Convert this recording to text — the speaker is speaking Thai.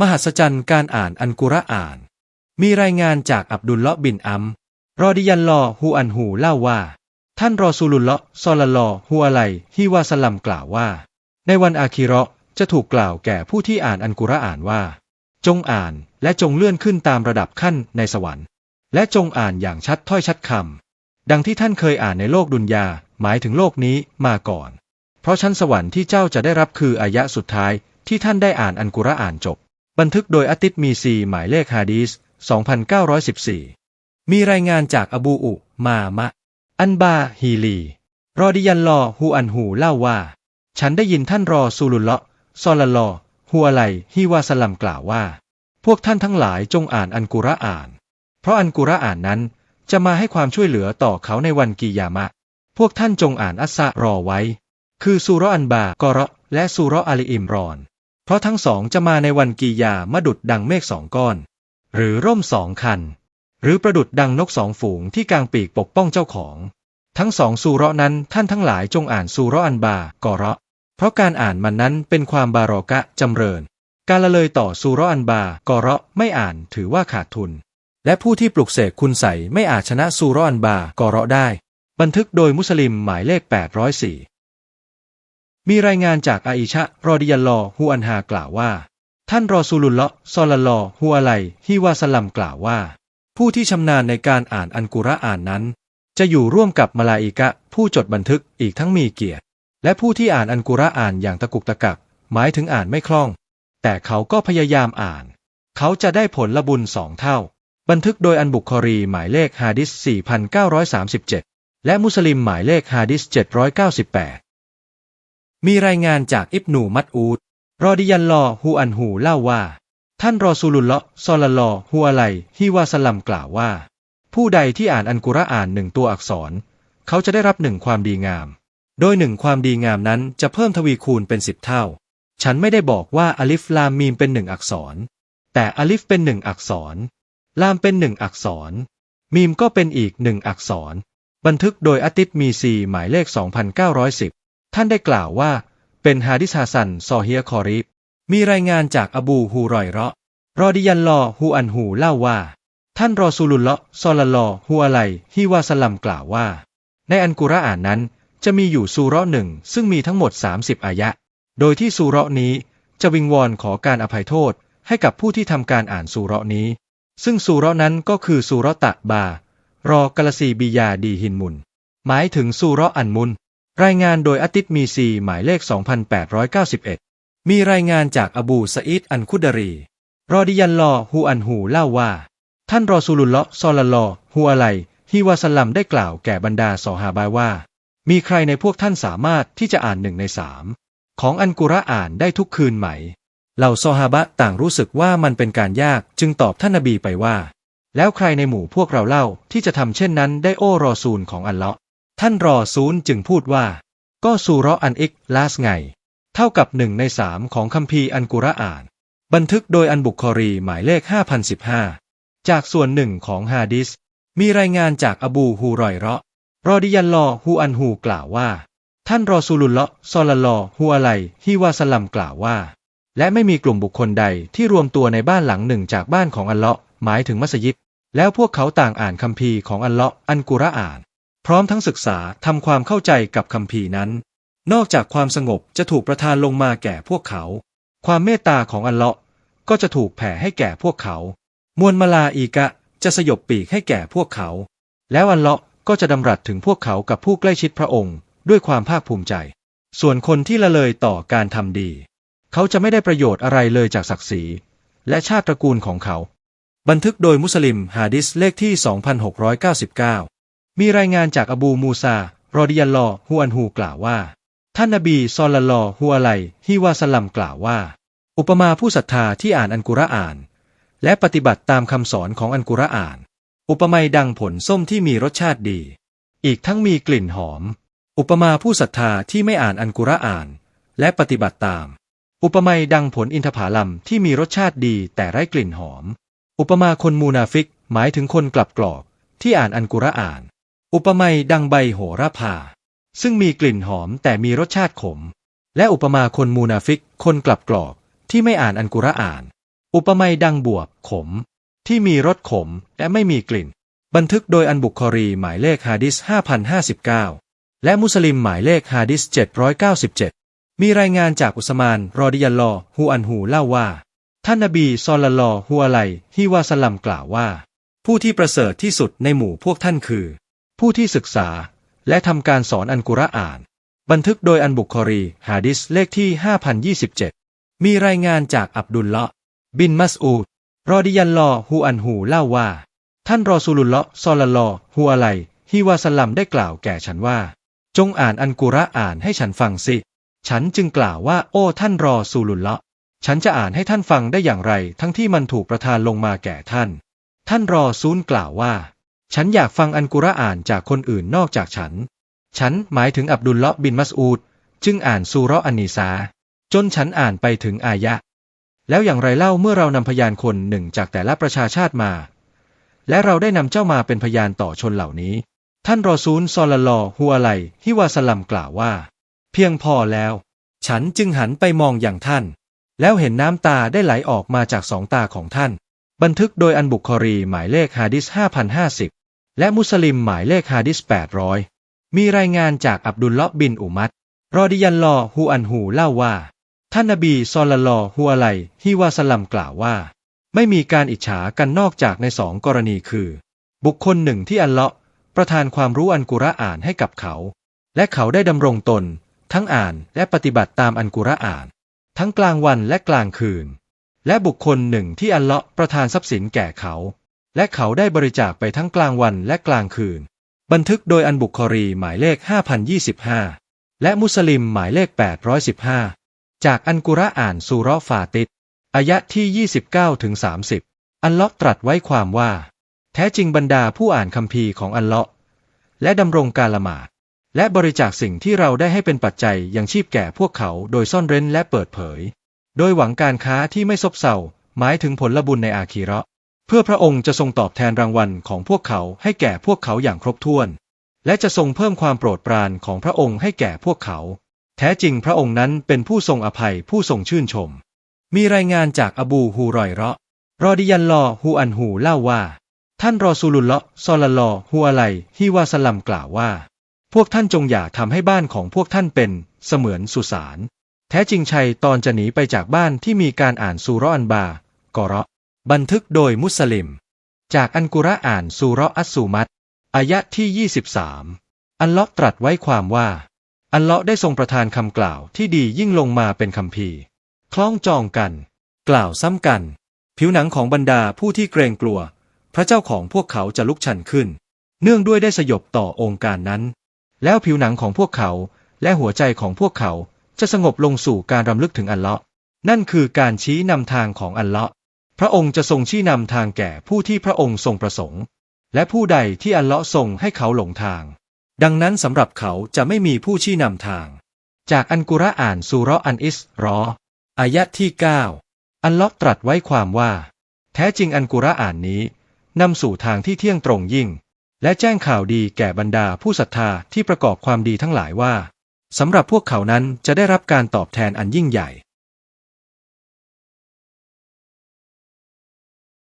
มหัศจรรย์การอ่านอันกุรอาน มีรายงานจากอับดุลเลาะบินอัมรอดิยันลอฮูอันฮูเล่าว่า ท่านรอซูลุลเลาะห์ซอลลัลลอฮูอะลัยฮิวาสลัมกล่าวว่า ในวันอาคิเราะห์จะถูกกล่าวแก่ผู้ที่อ่านอันกุรอานว่า จงอ่านและจงเลื่อนขึ้นตามระดับขั้นในสวรรค์ และจงอ่านอย่างชัดถ้อยชัดคำดังที่ท่านเคยอ่านในโลกดุนยาหมายถึงโลกนี้มาก่อน เพราะชั้นสวรรค์ที่เจ้าจะได้รับคืออายะสุดท้ายที่ท่านได้อ่านอันกุรอานจบ บันทึกโดยอาติดมีซีหมายเลขฮะดีส2914 มีรายงานจากอบูอุ มามะ อันบาฮีลี รอดิยันลอฮูอันฮูเล่าว่า ฉันได้ยินท่านรอซูลุลเลาะซอลลัลลอฮูอะลัยฮิวาสลัมกล่าวว่า พวกท่านทั้งหลายจงอ่านอันกุรอาน เพราะอันกุรอานนั้นจะมาให้ความช่วยเหลือต่อเขาในวันกิยามะ พวกท่านจงอ่านอัสซะรอไว้ คือซูราะห์อันบากอร์และซูราะห์อาลีอิมรอน เพราะทั้งสองจะมาในวันกิยามะดุดดังเมฆสองก้อน หรือร่มสองคัน หรือประดุดดังนกสองฝูงที่กางปีกปกป้องเจ้าของ ทั้งสองซูเราะนั้นท่านทั้งหลายจงอ่านซูเราะอันบากอเราะ เพราะการอ่านมันนั้นเป็นความบารอกะจำเริญ การละเลยต่อซูเราะอันบากอเราะไม่อ่านถือว่าขาดทุน และผู้ที่ปลุกเสกคุณใสไม่อาจชนะซูเราะอันบากอเราะได้ บันทึกโดยมุสลิมหมายเลข 804 มีรายงานจากอาอิชะรอดิยัลลอฮูอันฮากล่าวว่า ท่านรอซูลุลละซอลลลอฮูอะไลฮิวาสลัมกล่าวว่า ผู้ที่ชำนาญในการอ่านอันกุรอานนั้น จะอยู่ร่วมกับมลาอิกะผู้จดบันทึกอีกทั้งมีเกียรติ และผู้ที่อ่านอันกุรอานอย่างตะกุกตะกัก หมายถึงอ่านไม่คล่อง แต่เขาก็พยายามอ่าน เขาจะได้ผลละบุญสองเท่า บันทึกโดยอันบุคครีหมายเลขฮะดิษ 4937 และมุสลิมหมายเลขฮะดิษ 798 มีรายงานจากอิบนูมัดอูด รอดิยันลอฮูอันฮูเล่าว่า ท่านรอซูลุลละซอลลอฮูอะลัยฮิวาสลัมกล่าวว่า ผู้ใดที่อ่านอันกุรอานหนึ่งตัวอักษร เขาจะได้รับหนึ่งความดีงาม โดยหนึ่งความดีงามนั้นจะเพิ่มทวีคูณเป็นสิบเท่า ฉันไม่ได้บอกว่าอลิฟลามมีมเป็นหนึ่งอักษร แต่อลิฟเป็นหนึ่งอักษร ลามเป็นหนึ่งอักษร มีมก็เป็นอีกหนึ่งอักษร บันทึกโดยอาติดมีซีหมายเลข 2910 ท่านได้กล่าวว่า เป็นฮาดิษฮาซัน ซอเฮียคอริบ มีรายงานจากอบูฮูรอยเราะรอดิยันลอฮูอันฮูเล่าว่า ท่านรอซูลุลละซอลลัลอฮูอะไลฮิวาสลัมกล่าวว่า ในอันกุรอานนั้นจะมีอยู่ซูเราะหนึ่งซึ่งมีทั้งหมด 30 อายะ โดยที่ซูเราะนี้จะวิงวอนขอการอภัยโทษให้กับผู้ที่ทำการอ่านซูเราะนี้ ซึ่งซูเราะนั้นก็คือซูเราะตะบา รอกาซีบียาดีหินมุน หมายถึงซูเราะอันมุน รายงานโดยอาติดมีซีหมายเลข 2891 มีรายงานจากอบูสอีดอันคุดารี รอดิยันลอฮูอันฮูเล่าว่า ท่านรอซูลุลละซอลลัลอฮูอะไลฮิวาสลัมได้กล่าวแก่บรรดาสอฮาบาว่า มีใครในพวกท่านสามารถที่จะอ่านหนึ่งในสามของอันกุรอานได้ทุกคืนไหม เหล่าซอฮาบะต่างรู้สึกว่ามันเป็นการยากจึงตอบท่านนบีไปว่า แล้วใครในหมู่พวกเราเล่าที่จะทำเช่นนั้นได้โอ้รอซูลของอัลเลาะ ท่านรอซูลจึงพูดว่า ก็ซูราะห์อันอิกลาสไง เท่ากับหนึ่งในสามของคัมภีร์อันกุรอาน บันทึกโดยอันบุคครีหมายเลข 5015 จากส่วนหนึ่งของฮาดิษมีรายงานจากอบูฮูรอยเราะรอดิยันลอฮูอันฮูกล่าวว่า ท่านรอซูลุลละซอลลัลลอฮูอะไลฮิวาสลัมกล่าวว่า และไม่มีกลุ่มบุคคลใดที่รวมตัวในบ้านหลังหนึ่งจากบ้านของอัลเลาะห์หมายถึงมัสยิดแล้วพวกเขาต่างอ่านคัมภีร์ของอัลเลาะห์อันกุรอาน พร้อมทั้งศึกษาทำความเข้าใจกับคัมภีนั้น นอกจากความสงบจะถูกประทานลงมาแก่พวกเขา ความเมตตาของอัลเลาะห์ก็จะถูกแผ่ให้แก่พวกเขา มวลมาลาอีกะจะสยบปีกให้แก่พวกเขา แล้วอัลเลาะห์ก็จะดำรัสถึงพวกเขากับผู้ใกล้ชิดพระองค์ ด้วยความภาคภูมิใจ ส่วนคนที่ละเลยต่อการทำดี เขาจะไม่ได้ประโยชน์อะไรเลยจากศักดิ์ศรี และชาติตระกูลของเขา บันทึกโดยมุสลิมฮะดิษเลขที่ 2699 มีรายงานจากอบูมูซา รอดิยัลลอฮุอันฮูกล่าวว่า ท่านนบีซอลลัลลอฮุอะลัยฮิวาสลัมกล่าวว่า อุปมาผู้ศรัทธาที่อ่านอันกุรอาน และปฏิบัติตามคำสอนของอันกุรอาน อุปมาดังผลส้มที่มีรสชาติดี อีกทั้งมีกลิ่นหอม อุปมาผู้ศรัทธาที่ไม่อ่านอันกุรอาน และปฏิบัติตาม อุปมาดังผลอินทผลัมที่มีรสชาติดีแต่ไร้กลิ่นหอม อุปมาคนมูนาฟิกหมายถึงคนกลับกรอกที่อ่านอันกุรอาน อุปมาดังใบโหระพา ซึ่งมีกลิ่นหอมแต่มีรสชาติขม และอุปมาคนมูนาฟิก คนกลับกรอก ที่ไม่อ่านอันกุรอาน อุปมาดังบวบขม ที่มีรสขมและไม่มีกลิ่น บันทึกโดยอันบุคครีหมายเลขฮะดิษ5059 และมุสลิมหมายเลขฮะดิษ797 มีรายงานจากอุสมาน รอดิยัลลอฮูอันฮูเล่าว่า ท่านนบีซอลลลอฮุอะลัยฮิวาสลัมกล่าวว่า ผู้ที่ประเสริฐที่สุดในหมู่พวกท่านคือ ผู้ที่ศึกษาและทำการสอนอันกุรอาน บันทึกโดยอันบุคครีฮะดิษเลขที่ 5027 มีรายงานจากอับดุลละบินมัสอูดรอดิยัลลอฮูอันฮูเล่าว่า ท่านรอซูลุลละซอลลัลลอฮุอะลัยฮิวาสลัมได้กล่าวแก่ฉันว่า จงอ่านอันกุรอานให้ฉันฟังสิ ฉันจึงกล่าวว่า โอ้ท่านรอซูลุลละฉันจะอ่านให้ท่านฟังได้อย่างไร ทั้งที่มันถูกประทานลงมาแก่ท่าน ท่านรอซูลกล่าวว่า ฉันอยากฟังอันกุรอานจากคนอื่นนอกจากฉัน ฉันหมายถึงอับดุลละห์บินมัสอูด จึงอ่านซูราะห์อันนีซา จนฉันอ่านไปถึงอายะ แล้วอย่างไรเล่าเมื่อเรานำพยานคนหนึ่งจากแต่ละประชาชาติมา และเราได้นำเจ้ามาเป็นพยานต่อชนเหล่านี้ ท่านรอซูลซอลลอฮุอะลัยฮิวาสลัมกล่าวว่า เพียงพอแล้ว ฉันจึงหันไปมองอย่างท่าน แล้วเห็นน้ำตาได้ไหลออกมาจากสองตาของท่าน บันทึกโดยอันบุคครีหมายเลขฮะดิษ5050 และมุสลิมหมายเลขฮะดิษ800 มีรายงานจากอับดุลเลาะห์บินอุมัดรอดิยันลอฮูอันฮูเล่าว่า ท่านนบีซอลลลอฮุอะลัยฮิวาสลัมกล่าวว่า ไม่มีการอิจฉากันนอกจากในสองกรณีคือ บุคคลหนึ่งที่อัลเลาะห์ประทานความรู้อันกุรอานให้กับเขา และเขาได้ดำรงตน ทั้งอ่านและปฏิบัติตามอันกุรอาน ทั้งกลางวันและกลางคืน และบุคคลหนึ่งที่อัลเลาะห์ประทานทรัพย์สินแก่เขา และเขาได้บริจาคไปทั้งกลางวันและกลางคืน บันทึกโดยอันบุคครีหมายเลข 5025 และมุสลิมหมายเลข 815 จากอันกุรอานซูรฟาติดอายะที่ 29ถึง30 อัลเลาะตรัสไว้ความว่า แท้จริงบรรดาผู้อ่านคัมภีร์ของอัลเลาะและดำรงการละหมาด และบริจาคสิ่งที่เราได้ให้เป็นปัจจัยยังชีพแก่พวกเขาโดยซ่อนเร้นและเปิดเผย โดยหวังการค้าที่ไม่ซบเซาหมายถึงผลบุญในอาคีเราะห์ เพื่อพระองค์จะทรงตอบแทนรางวัลของพวกเขาให้แก่พวกเขาอย่างครบถ้วน และจะทรงเพิ่มความโปรดปรานของพระองค์ให้แก่พวกเขา แท้จริงพระองค์นั้นเป็นผู้ทรงอภัยผู้ทรงชื่นชม มีรายงานจากอบูฮูรอยเราะรอดิยันลอฮูอันฮูเล่าว่า ท่านรอซูลุลละห์ซอลลัลลอฮุอะลัยฮิวาสลัมกล่าวว่า พวกท่านจงอย่าทำให้บ้านของพวกท่านเป็นเสมือนสุสานแท้จริงชัยตอนจะหนีไปจากบ้านที่มีการอ่านซูราะห์อันบากอเราะห์ บันทึกโดยมุสลิม จากอันกุรอานซูเรอัสูมัตอายะที่ 23 อัลเลาะห์ตรัสไว้ความว่า อัลเลาะห์ได้ทรงประทานคำกล่าวที่ดียิ่งลงมาเป็นคำพีคล้องจองกัน กล่าวซ้ำกัน ผิวหนังของบรรดาผู้ที่เกรงกลัว พระเจ้าของพวกเขาจะลุกชันขึ้น เนื่องด้วยได้สยบต่อองค์การนั้น แล้วผิวหนังของพวกเขาและหัวใจของพวกเขาจะสงบลงสู่การรำลึกถึงอัลเลาะห์นั่นคือการชี้นำทางของอัลเลาะห์ พระองค์จะทรงชี้นำทางแก่ผู้ที่พระองค์ทรงประสงค์ และผู้ใดที่อัลเลาะห์ทรงให้เขาหลงทาง ดังนั้นสำหรับเขาจะไม่มีผู้ชี้นำทาง จากอันกุรอานซูราะห์อันอิสรออายะที่ 9 อัลเลาะห์ตรัสไว้ความว่า แท้จริงอันกุรอานนี้นำสู่ทางที่เที่ยงตรงยิ่ง และแจ้งข่าวดีแก่บรรดาผู้ศรัทธาที่ประกอบความดีทั้งหลายว่าสำหรับพวกเขานั้นจะได้รับการตอบแทนอันยิ่งใหญ่